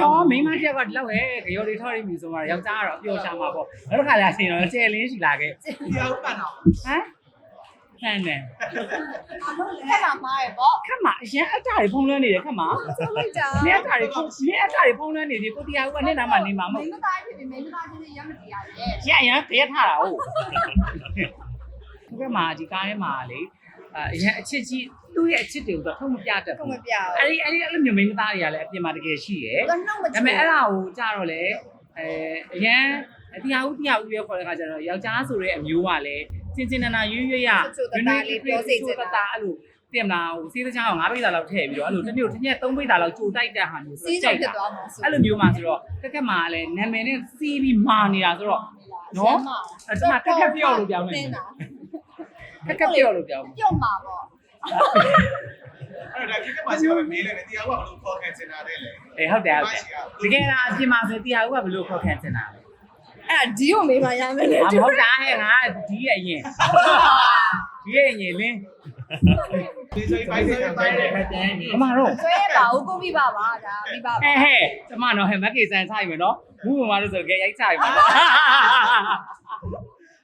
ဟောမိန်းမတစ်ယောက်ကဒီလောက်ဟဲ့ကြော်တွေထောက်ရပြီဆိုမှယောက်ျားကတော့အပျော်ရှာမှာပေါ့နောက်တစ်ခါလာရှင်တော့ကျဲလင်းရှိလာခဲ့တရားဥပဒေတော့ဟမ်ဟန်နေခက်လာမှားရပေါ့ခက်မှာအရင်အတ္တတွေဖုံးလွှမ်းနေတယ်ခက်မှာဆိုလိုက်တာနင်းအတ္တတွေဖုံးနင်းအတ္တတွေဖုံးလွှမ်းနေပြီကိုတရားဦးကနေနားမှာနေမှာမမဟုတ်င်းမသားဖြစ်ပြီးမင်းမသားချင်းရမတရားရဲ့ရအရင်တရက်ထားတာဟုတ်ဘယ်မှာဒီကားထဲမှာလေ အရင်အချစ်ကြီးသူ့ရဲ့အချစ်တွေကိုတော့ထုံမပြတတ်ခုံဘူးမပြဘူးအဲ့ဒီအဲ့ဒီအဲ့လိုမျိုးမိန်းမသားတွေကလည်းအပြင်မှာတကယ်ရှိရယ်တော့နှုတ်မဒါချပေမဲ့အဲ့ဒါကိုကြတော့လေအဲအရန်တရားဦးတရားဦးရွေးခေါ်တဲ့ခါကျတော့ယောက်ျားဆိုတဲ့အမျိုးကလည်းစင်စင်နာနာရွရွရတတာအဲ့လိုပြင်မလားဟိုစေးစချောင်းငါးပိတ်တာလောက်ထည့်ပြီးတော့အဲ့လိုတစ်မျိုးတစ်ရက်သုံးပိတ်တာလောက်ကြိုတိုက်တဲ့ဟာမျိုးစီးစုံဖြစ်သွားမှာဆိုအဲ့လိုမျိုးမှဆိုတော့ကက်ကက်မှာလည်းနာမည်နဲ့စီးပြီးမာနေတာဆိုတော့နော်အဲ့ဒါကက်ကက်ပြောလို့ပြောင်းနေ ကက်ကက်ပြောလို့ပြောင်းပြုတ်မှာပေါ့အဲ့ဒါကိကမရှိဘဲမေးလိုက်တယ်တရားဥပဒေဘလို့ခေါ်ခဲ့ချင်တာလေလေအေးဟုတ်တယ်ဟုတ်တယ်တကယ်လားအပြင်မှာဆိုတရားဦးကဘယ်လိုခေါ်ခံချင်တာလဲအဲ့ဒီကိုမေးမှရမယ်လေအမဟုတ်တာဟဲ့ငါဒီရဲ့အရင်ဒီရဲ့အရင်လင်းဒီစိတ်ပိုင်းစိတ်ပိုင်းနဲ့အမတော့ဆွဲပါဦးကိုမိပါပါဒါမိပါဟဲ့ပါဟဲ့ကျမတော့ဟဲ့မက်ကေဆန်ဆိုင်မယ်နော်ဘူးမမတို့ဆိုကြရိုက်ဆိုင်မယ်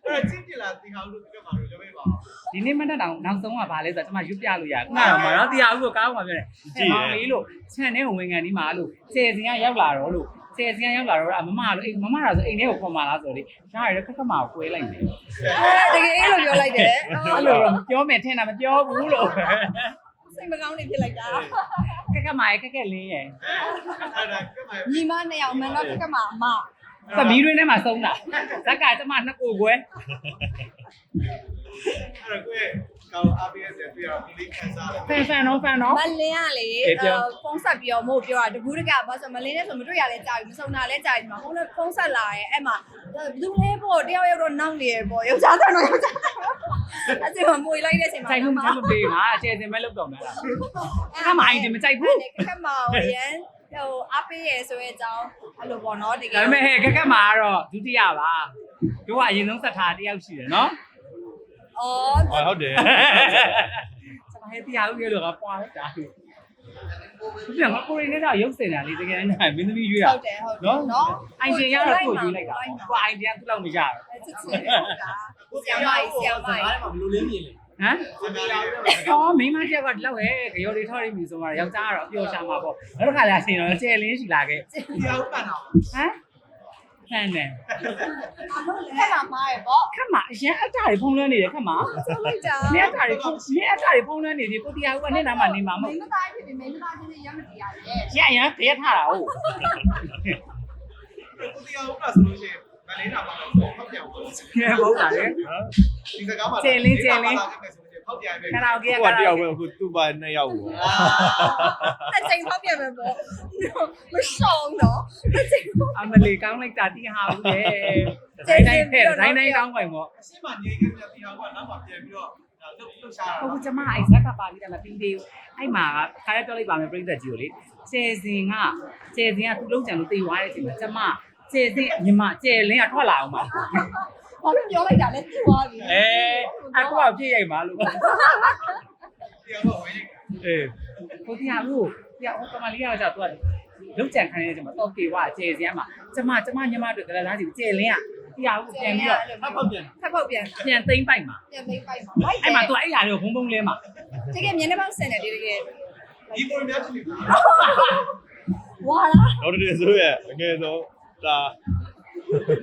အဲ့ကြည့်ကြလားဒီဟာလို့ကိကမှာလို့ပြောပေးပါဒီနေ့မနက်တောင်နောက်ဆုံးကဘာလဲဆိုတော့ကျမရွတ်ပြလို့ရခုနကတော့မနော်တရားဦးကိုကားအောင်ပြောတယ်ဟဲ့မောင်လေးလို့ခြံထဲကိုဝင်ကန်ဒီမှာလို့ဆယ်စင်ကရောက်လာတော့လို့ဆယ်စင်ကရောက်လာတော့အမမလို့အိမ်မမလာဆိုအိမ်ထဲကိုခေါ်มาလားဆိုတော့လေရှားရခက်ခက်မှာကိုကွဲလိုက်တယ်တကယ်အဲ့လိုပြောလိုက်တယ်အဲ့လိုတော့ပြောမယ်ထင်တာမပြောဘူးလို့စိတ်မကောင်းနေဖြစ်လိုက်တာခက်ခက်မှာခက်ခက်လင်းရဲ့အဲ့ဒါကိကမှာညီမနှစ်ယောက်မန်တော့ခက်မှာအမ သမီးတွေနဲ့မှဆုံးတာဇက်ကကျမနှစ်ကိုကွဲအဲ့ဒါကိုကောင်း ABS ရဲ့ပြရဒီလေးခံစားတယ်ဖန်ဖန်နော်ဖန်နော်မလင်းကလေဖုန်းဆက်ပြီးတော့မို့ပြောတာတကူးတကဘာဆိုမလင်းနဲ့ဆိုမတွေ့ရလဲကြာပြီမစုံတာလဲကြာပြီဒီမှာဖုန်းဖုန်းဆက်လာရဲအဲ့မှာဘူးလဲပေါ့တယောက်ယောက်တော့နောက်နေရပေါ့ယောက်ျားတော့ယောက်ျားအဲ့ဒီမှာမွေလိုက်တဲ့အချိန်မှာကြိုက်လို့မကြိုက်လို့ပေးငါအကျယ်စင်မဲ့လောက်တော့မယ်လား ခက်မှာအိမ်တင်မကြိုက်ဘူးခက်မှာရန်ဟိုအပေးရဆိုရဲအကြောင်း အဲ့လိုပေါ့နော်တကယ်ဒါပေမဲ့ဟဲ့ခက်ခက်မှာကတော့ဒုတိယပါတို့ကအရင်ဆုံးဆက်ထားတယောက်ရှိတယ်နော်အော်အော်ဟုတ်တယ်ဆက်ဟဲ့တရားဦးရေလို့ကပွားတာဒီကကိုရင်းနဲ့တော့ရုပ်စင်တာလေတကယ်နဲ့မင်းသမီးရွေးတာဟုတ်တယ်ဟုတ်တယ်နော်နော်အိုင်တင်ရတော့ကိုရွေးလိုက်တာကိုအိုင်တင်ကသူ့လောက်မရဘူးချစ်ချစ်ဟုတ်တာဆရာမကြီးဆရာမကြီးဟမ်စကားလေး ဟောမိန်းမတစ်ယောက်ကဒီလောက်ဟဲ့ကြော်တွေထောက်ရပြီဆိုမှယောက်ျားကတော့အပျော်ရှာမှာပေါ့နောက်တစ်ခါလာရှင်တော့ကျဲလင်းရှိလာခဲ့တရားဥပဒေတော့ဟမ်ဟန်နေခက်လာမှားရပေါ့ခက်မှာအရင်အတ္တတွေဖုံးလွှမ်းနေတယ်ခက်မှာဆိုလိုက်တာနင်းအတ္တတွေဖုံးနင်းအတ္တတွေဖုံးလွှမ်းနေပြီကိုတရားဦးကနေနားမှာနေမှာမမဟုတ်င်းမသားဖြစ်ပြီးမင်းမသားချင်းရမတရားရဲ့ရအရင်တရက်ထားတာဟုတ်ကိုတရားဥပဒေဆိုလို့ရှိရင် မလေးနာမှာတော့ဖောက်ပြန်ဖို့ကဲဟုတ်တာလေဒီစကားမှာဖောက်ပြန်ပဲခရာအိုကေဟိုကတယောက်ပဲအခုသူ့ပါနှစ်ယောက်ပေါ့အချိန်ဖောက်ပြန်မယ်ပေါ့မရှောင်းတော့အချိန်အမလီကောင်းလိုက်တာတိဟာဘူးလေတိုင်းတိုင်းဖဲတိုင်းတိုင်းကောင်းပိုင်ပေါ့အရှင်းမနေခဲ့တဲ့တရားဥပဒေနောက်မှပြန်ပြီးတော့လှုပ်လှုပ်ရှားတာဟုတ်ကျမအိုက်ဇက်ကပါပြီးတယ်မပြီးသေးဘူးအဲ့မှာခါရပြောလိုက်ပါမယ်ပြိသက်ကြီးကိုလေကျဲစင်ကကျဲစင်ကသူ့လုံးကြံလို့တေသွားတဲ့အချိန်မှာကျမ ကျဲစင်ညီမကျဲလင်းကထွက်လာအောင်ပါဘာလို့ပြောလိုက်တာလဲသူ့သွားပြီအဲအခုကပြည့်ရိုက်ပါလို့တရားဥပဒေဝင်အေးကိုတရားလို့တရားဟိုကမလေးကကြာသူကလုံးကြံခိုင်းနေတယ်ကျမတော့ကေဝကျဲစင်ကမှာကျမကျမညီမတို့ကလည်းသားစီကျဲလင်းကတရားကိုပြန်ပြီးတော့ဖောက်ပြန်ထပ်ပေါက်ပြန်ပြန်သိမ့်ပိုက်မှာပြန်သိပိုက်မှာလိုက်အဲ့မှာသူအဲ့ရာတွေကိုဘုံဘုံလဲမှာတကယ်မျက်နှာပေါက်ဆင်တယ်တကယ်ဒီပေါ်များချစ်နေတာဝါလားဒေါက်တာဆိုရဲ့အငယ်ဆုံး 对啊，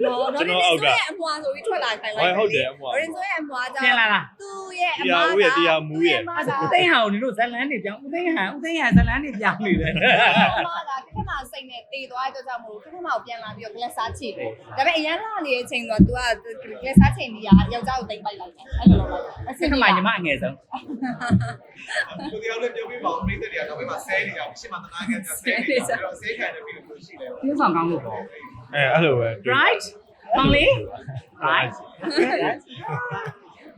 ဒါနော်တော့ဒီဆိုရဲ့အမွာဆိုပြီးထွက်လာခိုင်းလိုက်ရင်ဆိုရဲ့အမွာကြောင့်ပြန်လာလားသူ့ရဲ့အတရားမွာဦးရဲ့တရားမူးရဲ့အမွာအဲ့ကဒါဦးသိန်းဟန်ကိုဒီလိုဇလန်းနေပြောင်းဦးသိန်းဟန်ဦးသိန်းဟန်ဇလန်းနေပြောင်းနေတယ်အမကခက်မှစိတ်နဲ့တေသွားတဲ့အတွက်ကြောင့်မလို့ခက်မှကိုပြန်လာပြီးတော့ glass စားချိတယ်ဒါပေမဲ့အရန်လာနေတဲ့အချိန်တော့ तू က glass စားချိန်ကြီးကယောက်ျားကိုတိတ်ပိုက်လိုက်တယ်အဲ့လိုလုပ်လိုက်အအစင်စ်ကကမှညီမအငယ်ဆုံးကိုတရားလည်းပြောပြပါဦးမိတ်တဲ့တရားတော့ဘယ်မှာဆဲနေအောင်ရှင်းမတနာခဲ့တာဆဲနေတော့ဆဲခံတယ်ပြီးလို့ရှိတယ်ပြင်းဆောင်ကောင်းလို့ပေါ့အဲအဲ့လိုပဲ right ကောင်းလေ right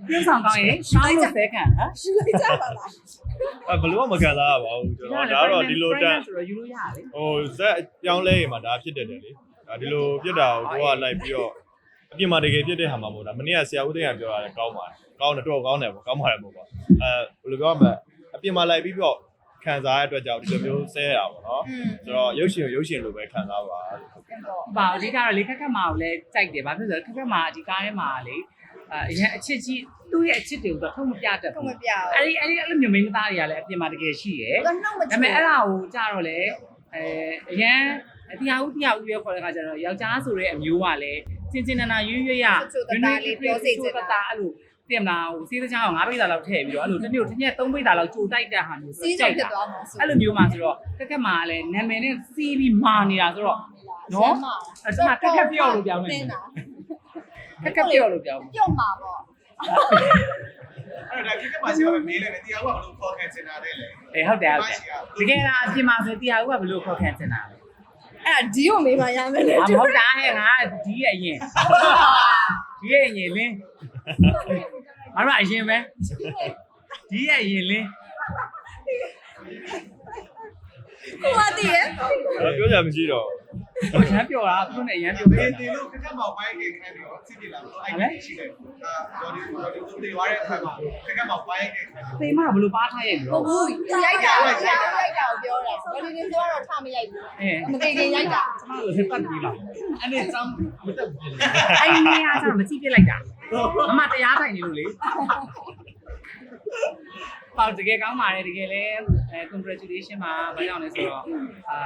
ပြင်းဆောင်ကောင်းရင်ရှောင်းလို့ဆဲခံဟမ်ရှူလိုက်ကြပါလားအဲဘယ်လိုမှမခံစားရပါဘူးကျွန်တော်ဒါတော့ဒီလိုတန်ဆိုတော့ယူလို့ရလေဟိုဇက်ပြောင်းလဲရင်မှဒါဖြစ်တယ်တယ်လေဒါဒီလိုပြစ်တာကိုကိုကလိုက်ပြီးတော့အပြင်မှာတကယ်ပြစ်တဲ့ဟာမှာမဟုတ်တာမနေ့ကဆရာဦးသိန်းကပြောရတယ်ကောင်းပါတယ်ကောင်းတယ်တော့ကောင်းတယ်ပေါ့ကောင်းပါတယ်ပေါ့ကွာအဲဘယ်လိုပြောရမလဲအပြင်မှာလိုက်ပြီးတော့ ခံခံစားရတဲ့အတွက်ကြောင့်ဒီလိုမျိုးဆဲရတာပေါ့နော်อืมဆိုတော့ရုပ်ရှင်ကိုရုပ်ရှင်လိုပဲခံစားပါပြန်တော့ပါအဓိကတော့လေခက်ခက်မာကိုလည်းကြိုက်တယ်ဘာဖြစ်လို့လဲခက်ခက်မာဒီကားထဲမှာလေအအရင်အချစ်ကြီးသူ့ရဲ့အချစ်တွေကိုတော့ထုတ်မပြတတ်ထုံဘူးမပြဘူးအဲ့ဒီအဲ့ဒီအဲ့လိုမျိုးမိန်းမသားတွေကလည်းအပြင်မှာတကယ်ရှိရယ်တော့နှောက်မဒါချိုးပေမဲ့အဲ့ဒါကိုကြတော့လေအဲအရန်တရားဦးတရားဦးပြောခေါ်တဲ့ခါကျတော့ယောက်ျားဆိုတဲ့အမျိုးကလည်းစင်စင်နာနာရွရွရတတာအဲ့လို ပြင်မလားဟိုစေးတချောင်းငါးပိတ်တာလောက်ထည့်ပြီးတော့အဲ့လိုတစ်မျိုးတစ်ရက်သုံးပိတ်တာလောက်ကြိုတိုက်တဲ့ဟာမျိုးစီးစုံဖြစ်သွားမှာဆိုအဲ့လိုမျိုးမှဆိုတော့ကက်ကက်မှာလည်းနာမည်နဲ့စီးပြီးမာနေတာဆိုတော့နော်အဲ့ဒါကက်ကက်ပြောလို့ပြောင်းနေတင်းတာကက်ကက်ပြောလို့ပြောင်းပြုတ်မှာပေါ့အဲ့တော့ဒါကိကမရှိတော့မေးလိုက်တယ်တရားကဘလို့ခေါ်ခံချင်တာလဲလေအေးဟုတ်တယ်ဟုတ်တယ်တကယ်လားအပြင်မှာဆိုတရားဦးကဘလို့ခေါ်ခံတင်တာလဲအဲ့ဒါဒီကိုမေးမှရမယ်လေအမဟုတ်တာဟဲ့ငါဒီရဲ့အရင်ဒီရဲ့အရင်လင်း မတော်အရင်ပဲဒီရဲ့အရင်လင်းကိုမသိရဲ့အဲ့ပြောကြမရှိတော့ဟိုရမ်းပြောတာသူနဲ့ရမ်းပြောဒီတယ်ဒီလိုကကမောင်ပိုင်းကခံပြီးတော့စစ်ပြလာတော့အဲ့ဒီရှိတယ်အာဒေါ်ဒီဒေါ်ဒီသူတွေဝါတဲ့အခါမှာကကမောင်ပိုင်းကခံပြီးသိမဘလို့ပါထားရဲ့ဟုလို့တ်ဘူးရိုက်တာရိုက်တာရိုက်တာကိုပြောတာဘယ်လိုလဲဆိုတော့ထားမရိုက်ဘူးအဲမသိခင်ရိုက်တာကျွန်တော်တို့ဆက်ပတ်ပြီးပါအဲ့ဒီစောင်းမတက်ဘူးအဲ့ဒီနေရာကျတော့မကြည့်ပြလိုက်တာ မမတရားထိုင်နေလို့လေပေါ့တကယ်ကောင်းပါတယ်တကယ်လဲအဲ congratulation ပါဘာကြောင့်လဲဆိုတော့အာ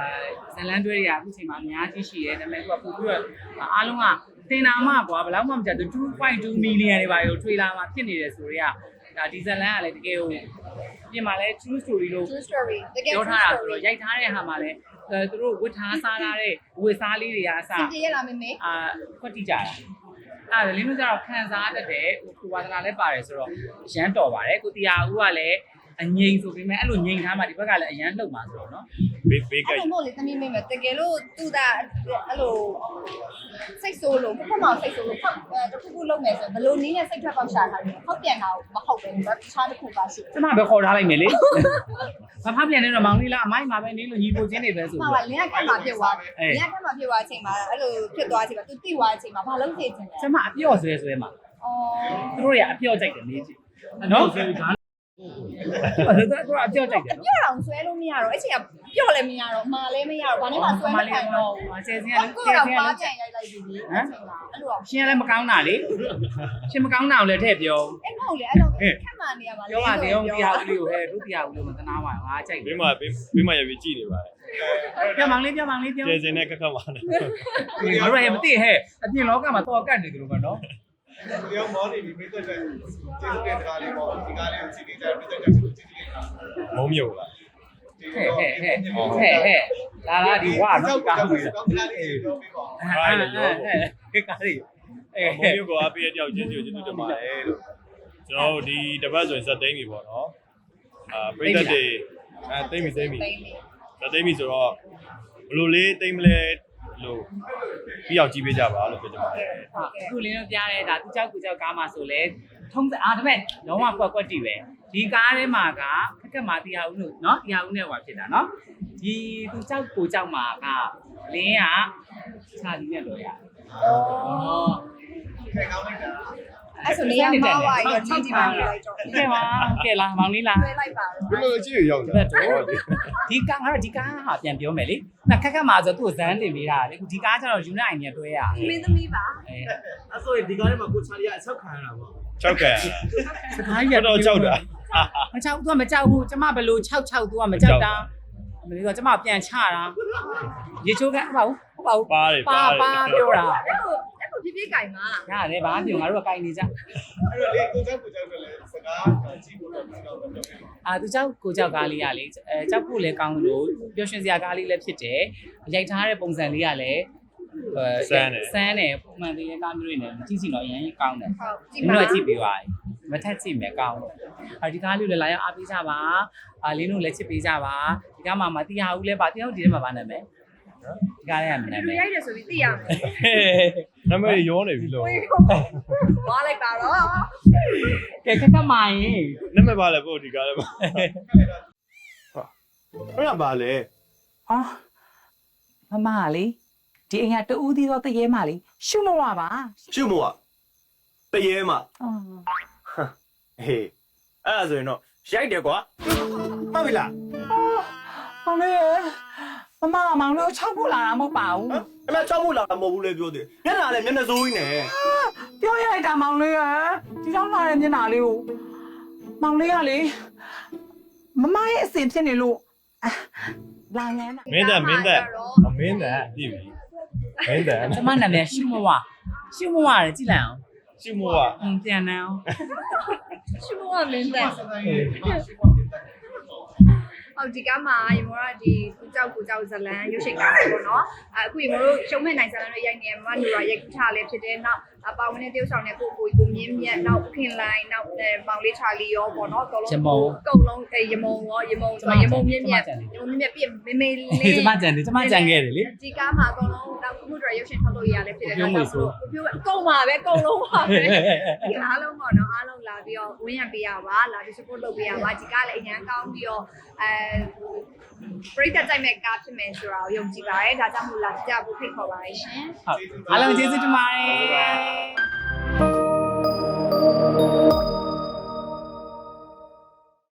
ဇလန်တွဲတွေကအခုချိန်မှာအများကြီးရှိရဲဒါပေမဲ့သူကပို့ပြီးတော့အားလုံးကတင်နာမှကွာဘယ်လောက်မှမကြတူ2.2 million တွေပါရောထွေလာမှဖြစ်နေတယ်ဆိုတော့ဒါဒီဇလန်ကလည်းတကယ်ကိုပြင်မှာလဲ true story လို့ true story တကယ်ပြော true ထားတာဆို story တော့ရိုက်ထားတဲ့ဟာမှာလည်းအဲသူတို့ဝတ်ထားစားထားတဲ့ဝတ်စားလေးတွေကအစစင်ကြရလားမေမေအာခွက်တိကြတာ အဲ့ဒါလင်းတို့ကျတော့ခံစားတတ်တယ်ကိုဝါသနာလည်းပါတယ်ဆိုတော့ရမ်းတော်ပါတယ်ကိုတရားဦးကလည်း အငိမ့်ဆိုပေမဲ့အဲ့လိုငိမ့်ထားမှဒီဘက်ကလည်းအရန်လှုပ်မှာဆိုတော့နော်ဘေးဘေးကအဲ့လိုမို့လေသမီးမေမေတကယ်လို့သူတာအဲ့လိုစိတ်ဆိုးလို့ဘုမစိတ်ဆိုးလို့ဖောက်တခုခုလုပ်မယ်ဆိုဘယ်လိုနည်းနဲ့စိတ်ထွက်ပေါက်ရှာထားတယ်ဖောက်ပြန်တာမဟုတ်ပဲဘာတခြားတစ်ခုပါရှိတယ်ကျမပဲခေါ်ထားလိုက်မယ်လေမဖပြန်နေတော့မောင်လေးလားအမိုင်းမှာပဲနေလို့ညီကိုချင်းနေပဲဆိုမှပြီးပါလင်းကခက်မှာဖြစ်သွားတယ်လင်းကခက်မှာဖြစ်သွားချိန်မှာအဲ့လိုဖြစ်သွားချိန်မှာသူတိသွားချိန်မှာဘာလုပ်နေချင်လဲကျမအပြော့ဆွဲဆွဲမှာအော်သူတို့တွေကအပြော့ကြိုက်တယ်နေကြည့်နော်ဆိုပြီးဒါ အဲ့ဒါကအပြော့ကြိုက်တယ်နော်ပြော့အောင်ဆွဲလို့မရတော့အဲ့ချိန်ကပြော့လည်းမရတော့မာလည်းမရတော့ဘာနဲ့မှဆွဲမခံတော့ဆယ်စင်းကဘာလည်းကိုဆယ်တော့စင်းကပါလည်းပြန်ရိုက်လိုက်ပြီလေအဲ့ချိန်မှာအဲ့လိုအောင်ရှင်းလည်းမကောင်းတာလေရှင်းမကောင်းတာကိုလည်းထည့်ပြောအဲ့မဟုတ်လေအဲ့လိုခက်မှနေရမှာပြောပါသေးအောင်တရားဦးလေးကိုဟဲ့ဒုတရားဦးလို့မသနာပါဘူးငါကြိုက်တဘေးယ်မှာဘေးဘေးမှာရပြီးကြည့်နေပါတယ်ပြောမောင်လေးပြောမောင်လေးပြောကျေစင်နဲ့ခက်ခက်ပါနဲ့ငါတို့ရမသိဟဲ့အပြင်လောကမှာတော့ကတ်နေတယ်လို့ပဲနော် တရားမောနေပြီးမိတ်သက်တဲ့ကျေးဇူးတင်ကားလေးပေါ့ဒီကားလေးကိုကြည့်ကြတယ်မိတ်သက်တဲ့ကျေးဇူးတင်တာမုံမြုပ်လားဟဲ့ဟဲ့ဟဲ့ဟဲ့ဟဲ့လာလာဒီဝါနော်ကားလို့ရကောင်းကားလေးပြောပေးပါဟဲ့ဟဲ့ဟဲ့ကားလေးအဲမုံမြုပ်ကအပေးရတယောက်ချင်းချင်းကျေးဇူးတင်ပါတယ်လို့ကျွန်တော်တို့ဒီတပတ်ဆိုရင်ဇက်သိမ်းပြီပေါ့နော်အာပရိသတ်တွေအဲသိမ်းပြီသိမ်းပြီတိတ်နေဇက်သိမ်းပြီဆိုတော့ဘယ်လိုလေးသိမ်းမလဲ လို့ပြီးအောင်ကြည့်ပေးကြပါလို့ပြောချင်ပါတယ်အခုလင်းတို့ကြားတဲ့ဒါသူကြောက်ကူကြောက်ကားမှာဆိုလဲထုံးအားဒါပေမဲ့လုံးဝကွက်ကွက်တီပဲဒီကားထဲမှာကခက်ခက်မှာတရားဦးလို့နော်တရားဦးနဲ့ဟိုဖြစ်တာနော်ဒီသူကြောက်ကိုကြောက်မှာကလင်းကခြာလီနဲ့တော့ရအော်အော်ခဲကောင်းလိုက်တာ အဲ့ဆိုနေရာမှာပါရောကြည့်ကြည့်ပါလိုက်တော့ကဲပါကဲလားမောင်လေးလားဆွဲလိုက်ပါတော့ဘယ်လိုကြည့်ရရောက်လဲဒီကားကတော့ဒီကားဟာပြန်ပြောမယ်လေနှစ်ခက်ခက်မှာဆိုသူ့ကိုဇန်းတင်ပေးတာလေအခုဒီကားကျတော့ယူနိုက်နဲ့တွဲရမင်းသမီးပါအဲအဲ့ဆိုရင်ဒီကားထဲမှာကိုချာလီကအဆောက်ခံရတာပေါ့6ကန်စကားကြီးတော့ကြောက်တာမကြောက်သူကမကြောက်ဘူးကျမဘယ်လို6 6သူကမကြောက်တာမလို့ဆိုကျမပြန်ချတာရေချိုးကဟုတ်ပါဘူးဟုတ်ပါဘူးပါတယ်ပါပါပြောတာအဲ့လိုအဲ့လို ပြပြကြိုင်မှာရတယ်ဘာပြောငါတို့ကကိုင်နေကြအဲ့တော့လေကိုကြောက်ကိုကြောက်တယ်လေစကားကြည့်ဖို့တော့ပြောတော့ပြောပေးပါအာသူကြောက်ကိုကြောက်ကားလေးကလေအဲကြောက်ဖို့လည်းကောင်းလို့ပျော်ရွှင်စရာကားလေးလည်းဖြစ်တယ်ရိုက်ထားတဲ့ပုံစံလေးကလည်းအဲစမ်းတယ်ပုံမှန်သေးတဲ့ကားမျိုးတွေနဲ့ကြည့်စီတော့အရင်ကောင်းတယ်ဟုတ်ကြဒီည့်ပါတော့ကြည့်ပြီးသွားပြီမထက်ကြည့်မယ်ကောင်းလို့အဲဒီကားလေးလည်းလာရောက်အားပေးကြပါအာလင်းတို့လည်းချစ်ပေးကြပါဒီကားမှာမတီးဟာဦးလည်းပါတယောက်ဒီထဲမှာပါနာမ ည်ဒီကားလေးကနာမည်ရိုက်တယ်ဆိုပြီးသိရမယ်နမည်ရောနေပြီလို့ဝါလိုက်ပါတော့ကဲခက်ခက်မာရင်နမည်ပါလဲပို့ဒီကားလည်းပါအဲ့ဒါပါလေအော်မမလေးဒီအိမ်ကတူးသီးတော့တရေမလေးရှုမဝပါရှုမို့ကတရေမှာအော်ဟေးအဲ့ဒါဆိုရင်တော့ရိုက်တယ်ကွာမှတ်ပြီလားမောင်လေးရဲ့ မမကမောင်လေးကိုချောက်ဖို့လာတာမဟုတ်ပါဘူးဟမ်အမေချောက်ဖို့လာတာမဟုတ်ဘူးလေပြောတယ်မျက်နှာလည်းမျက်နှာစိုးကြီးနဲ့ပြောရလိုက်တာမောင်လေးရဲ့ဒီတော့လာတဲ့မျက်နှာလေးကိုမောင်လေးကလေမမရဲ့အစင်ဖြစ်နေလို့အာလာငန်းတာမင်းသက်မင်းသက်အမင်းသက်ပြည့်ပြီမင်းသက်ကျမနာမည်ရှုမဝရှုမဝရတယ်ကြည့်လိုက်အောင်ရှိမို့ကอืมပြန်နန်းအောင်ရှုမမင်းတဲ့ဆက် ဟုတ်ဒီကမှာရေမောကဒီကုကြောက်ကုကြောက်ဇလန်ရုပ်ရှင်ကားပေါ့နော်အခုရေမောတို့ရှုံးမဲ့နိုင်ဇလန်တို့ရိုက်နေမမနူရာရိုက်ထားလေးဖြစ်တဲ့နောက် အပါဝင်တဲ့တယောက်ဆောင်တဲ့ကိုကိုကိုမြင်းမြတ်နောက်ခင်လိုင်းနောက်မောင်လေးချာလီရောပေါ့နော်အကုန်လုံးကုံလုံးရမုံရောရမုံဆိုရမုံမြင်းမြတ်ရမုံမြင်းမြတ်ပြမေမေလေးကျမကြံတယ်ကျမကြံခဲ့တယ်လေဒီကားမှာအကုန်လုံးနောက်ခုတို့ရုပ်ရှင်ထုတ်လို့ရလဲဖြစ်တယ်ပြောကုံပါပဲကုံလုံးပါပဲဒီအားလုံးပေါ့နော်အားလုံးလာပြီးတော့ဝင်းရပေးရပါလာပြီး support လုပ်ပေးရပါဒီကားလည်းအញ្ញမ်းကောင်းပြီးတော့အဲပရိသတ်တိုက်မဲ့ကားဖြစ်မယ်ဆိုတာကိုယုံကြည်ပါတယ်ဒါကြောင့်မို့လာကြဖို့ဖိတ်ခေါ်ပါတယ်ရှင်ဟုတ်အားလုံးကျေးဇူးတင်ပါတယ် Bye.